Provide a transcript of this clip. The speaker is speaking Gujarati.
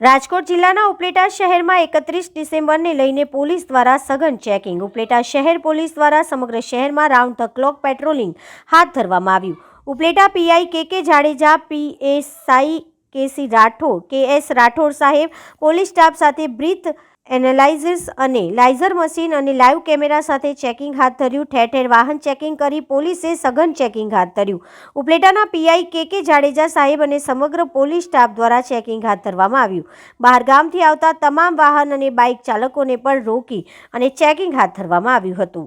રાજકોટ જિલ્લાના ઉપલેટા શહેરમાં એકત્રીસ ડિસેમ્બરને લઈને પોલીસ દ્વારા સઘન ચેકિંગ. ઉપલેટા શહેર પોલીસ દ્વારા સમગ્ર શહેરમાં રાઉન્ડ ધ ક્લોક પેટ્રોલિંગ હાથ ધરવામાં આવ્યું. Upleta PI K K Jadeja, PSI કેસી રાઠોડ, કે એસ રાઠોડ સાહેબ, પોલીસ સ્ટાફ સાથે બ્રીથ એનાલાઇઝિસ અને લાઇઝર મશીન અને લાઈવ કેમેરા સાથે ચેકિંગ હાથ ધર્યું. ઠેર ઠેર વાહન ચેકિંગ કરી પોલીસે સઘન ચેકિંગ હાથ ધર્યું. ઉપલેટાના પીઆઈ કે કે જાડેજા સાહેબ અને સમગ્ર પોલીસ સ્ટાફ દ્વારા ચેકિંગ હાથ ધરવામાં આવ્યું. બહાર ગામથી આવતા તમામ વાહન અને બાઇક ચાલકોને પણ રોકી અને ચેકિંગ હાથ ધરવામાં આવ્યું હતું.